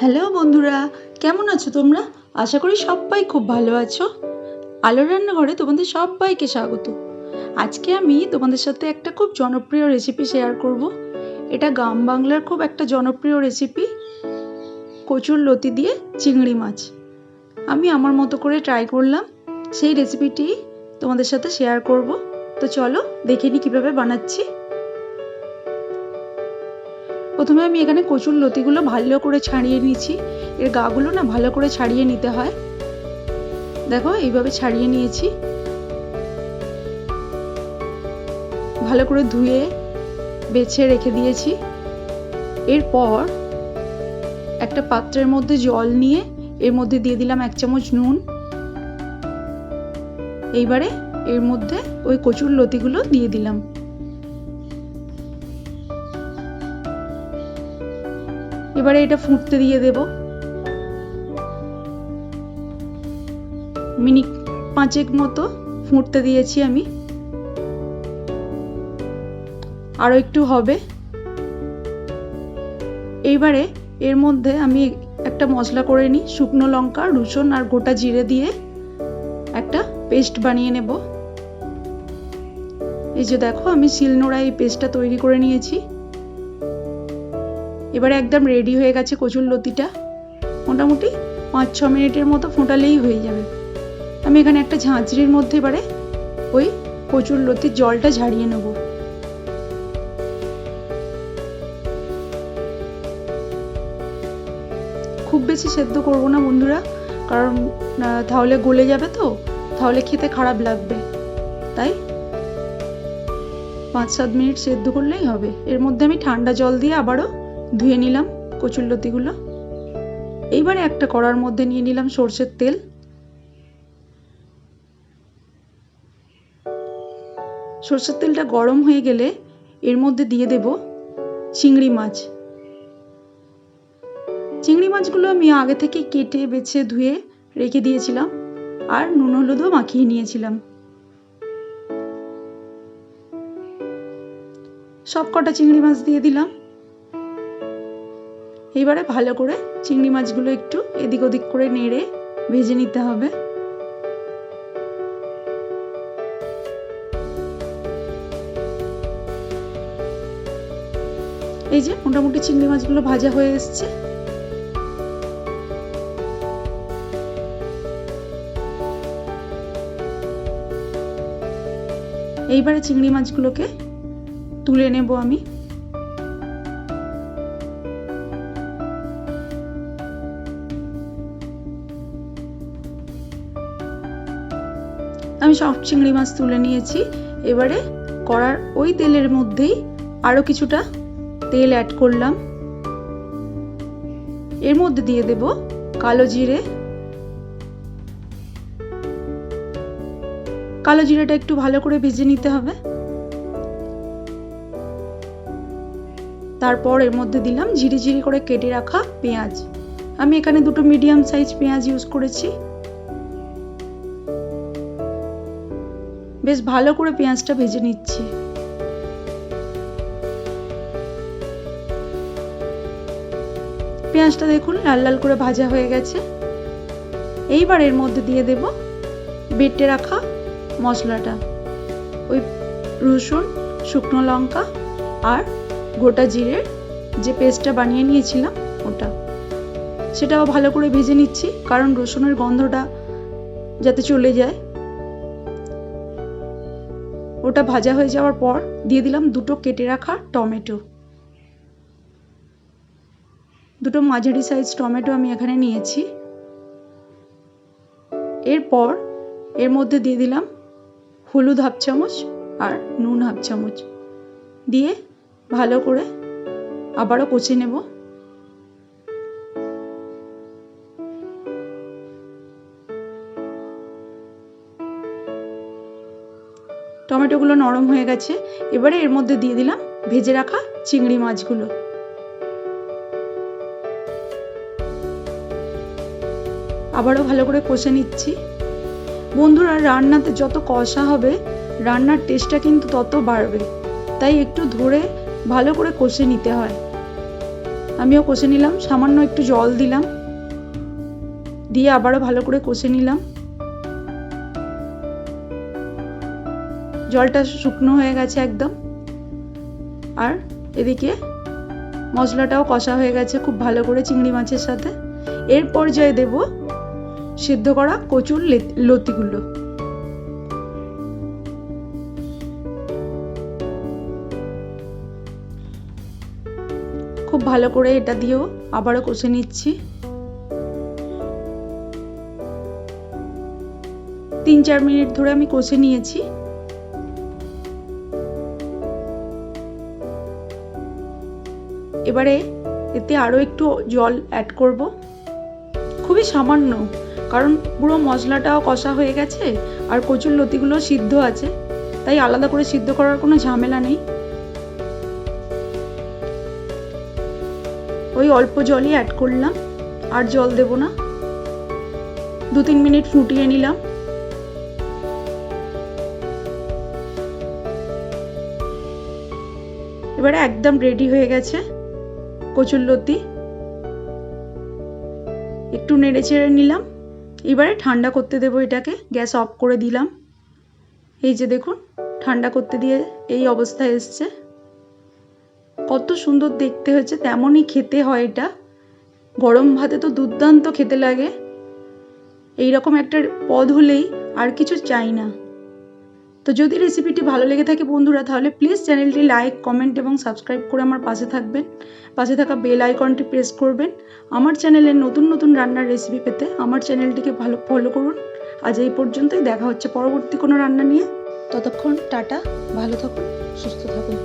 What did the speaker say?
Hello বন্ধুরা, কেমন আছো তোমরা? আশা করি সবাই খুব ভালো আছো। আলো রান্নাঘরে তোমাদের সবাইকে স্বাগত। আজকে আমি তোমাদের সাথে একটা খুব জনপ্রিয় রেসিপি শেয়ার করব। এটা গ্রাম বাংলার খুব একটা জনপ্রিয় রেসিপি কচুর লতি দিয়ে চিংড়ি মাছ। আমি আমার মতো করে ট্রাই করলাম। সেই রেসিপিটি তোমাদের সাথে শেয়ার করব। তো চলো দেখে নিই কীভাবে বানাচ্ছি। প্রথমে আমি এখানে কচুর লতিগুলো ভালো করে ছাড়িয়ে নিয়েছি। এর গাগুলো না ভালো করে ছাড়িয়ে নিতে হয়। দেখো, এইভাবে ছাড়িয়ে নিয়েছি। ভালো করে ধুয়ে বেছে রেখে দিয়েছি। এরপর একটা পাত্রের মধ্যে জল নিয়ে এর মধ্যে দিয়ে দিলাম এক চামচ নুন। এইবারে এর মধ্যে ওই কচুর লতিগুলো দিয়ে দিলাম। এবারে এটা ফুটতে দিয়ে দেব। মিনিট পাঁচেক মতো ফুটতে দিয়েছি আমি। আরও একটু হবে। এইবারে এর মধ্যে আমি একটা মশলা করে নিই, শুকনো লঙ্কা, রসুন আর গোটা জিরে দিয়ে একটা পেস্ট বানিয়ে নেব। এই যে দেখো, আমি শিলনোড়ায় এই পেস্টটা তৈরি করে নিয়েছি। এবারে একদম রেডি হয়ে গেছে কচুর লতিটা। মোটামুটি পাঁচ, ছ মিনিটের মতো ফোটালেই হয়ে যাবে। আমি এখানে একটা ঝাঁঝরির মধ্যে এবারে ওই কচুর লতির জলটা ঝাড়িয়ে নেব। খুব বেশি সেদ্ধ করব না বন্ধুরা, কারণ তাহলে গলে যাবে তো, তাহলে খেতে খারাপ লাগবে। তাই পাঁচ, সাত মিনিট সেদ্ধ করলেই হবে। এর মধ্যে আমি ঠান্ডা জল দিয়ে আবারও ধুয়ে নিলাম কচুরলতিগুলো এইবারে একটা কড়ার মধ্যে নিয়ে নিলাম সর্ষের তেল। সর্ষের তেলটা গরম হয়ে গেলে এর মধ্যে দিয়ে দেব চিংড়ি মাছ। চিংড়ি মাছগুলো আমি আগে থেকে কেটে, বেছে, ধুয়ে রেখে দিয়েছিলাম আর নুন, হলুদও মাখিয়ে নিয়েছিলাম। সব কটা চিংড়ি মাছ দিয়ে দিলাম। এবারে ভালো করে চিংড়ি মাছগুলো একটু এদিক ওদিক করে নেড়ে ভেজে নিতে হবে। এই যে মোটামুটি চিংড়ি মাছগুলো ভাজা হয়ে এসছে। এইবারে চিংড়ি মাছগুলোকে তুলে নেব আমি। আমি সব চিংড়ি মাছ তুলে নিয়েছি। এবারে কড়ার ওই তেলের মধ্যেই আরও কিছুটা তেল অ্যাড করলাম। এর মধ্যে দিয়ে দেব কালো জিরে। কালো জিরেটা একটু ভালো করে ভেজে নিতে হবে। তারপর এর মধ্যে দিলাম ঝিরি ঝিরি করে কেটে রাখা পেঁয়াজ। আমি এখানে দুটো মিডিয়াম সাইজ পেঁয়াজ ইউজ করেছি। বেশ ভালো করে পেঁয়াজটা ভেজে নিচ্ছি। পেঁয়াজটা দেখুন লাল লাল করে ভাজা হয়ে গেছে। এইবার এর মধ্যে দিয়ে দেব বেটে রাখা মশলাটা। ওই রসুন, শুকনো লঙ্কা আর গোটা জিরের যে পেস্টটা বানিয়ে নিয়েছিলাম ওটা। সেটাও ভালো করে ভেজে নিচ্ছি, কারণ রসুনের গন্ধটা যাতে চলে যায়। ওটা ভাজা হয়ে যাওয়ার পর দিয়ে দিলাম দুটো কেটে রাখা টমেটো। দুটো মাঝারি সাইজ টমেটো আমি এখানে নিয়েছি। এরপর এর মধ্যে দিয়ে দিলাম হলুদ হাফ চামচ আর নুন হাফ চামচ। দিয়ে ভালো করে আবারও কষে নেব। টমেটোগুলো নরম হয়ে গেছে। এবারে এর মধ্যে দিয়ে দিলাম ভেজে রাখা চিংড়ি মাছগুলো। আবারও ভালো করে কষে নিচ্ছি। বন্ধুরা, রান্নাতে যত কষা হবে, রান্নার টেস্টটা কিন্তু তত বাড়বে। তাই একটু ধরে ভালো করে কষে নিতে হয়। আমিও কষে নিলাম, সামান্য একটু জল দিলাম। দিয়ে আবারও ভালো করে কষে নিলাম। জলটা শুকনো হয়ে গেছে একদম। আর এদিকে মশলাটাও কষা হয়ে গেছে খুব ভালো করে চিংড়ি মাছের সাথে। এর পর্যায়ে দেব সিদ্ধ করা কচুর লতিগুলো। খুব ভালো করে এটা দিয়েও আবারও কষে নিচ্ছি। তিন চার মিনিট ধরে আমি কষে নিয়েছি। এবারে এতে আরও একটু জল অ্যাড করব। খুবই সামান্য, কারণ পুরো মশলাটাও কষা হয়ে গেছে, আর কচুর লতিগুলো সিদ্ধ আছে, তাই আলাদা করে সিদ্ধ করার কোনো ঝামেলা নেই। ওই অল্প জলই অ্যাড করলাম, আর জল দেব না। দু তিন মিনিট ফুটিয়ে নিলাম। এবারে একদম রেডি হয়ে গেছে। কচুরলতি একটু নেড়ে চেড়ে নিলাম। এবারে ঠান্ডা করতে দেবো এটাকে। গ্যাস অফ করে দিলাম। এই যে দেখুন, ঠান্ডা করতে দিয়ে এই অবস্থায় এসছে। কত সুন্দর দেখতে হয়েছে, তেমনই খেতে হয় এটা। গরম ভাতে তো দুর্দান্ত খেতে লাগে। এই রকম একটা পদ হলেই আর কিছু চাই না। তো যদি রেসিপিটি ভালো লেগে থাকে বন্ধুরা, তাহলে প্লিজ চ্যানেলটি লাইক কমেন্ট এবং সাবস্ক্রাইব করে আমার পাশে থাকবেন। পাশে থাকা বেল আইকনটি প্রেস করবেন। আমার চ্যানেলের নতুন নতুন রান্নার রেসিপি পেতে আমার চ্যানেলটিকে ভালো ফলো করুন। আজ এই পর্যন্তই, দেখা হচ্ছে পরবর্তী কোনো রান্না নিয়ে। ততক্ষণ টাটা, ভালো থাকুন, সুস্থ থাকুন।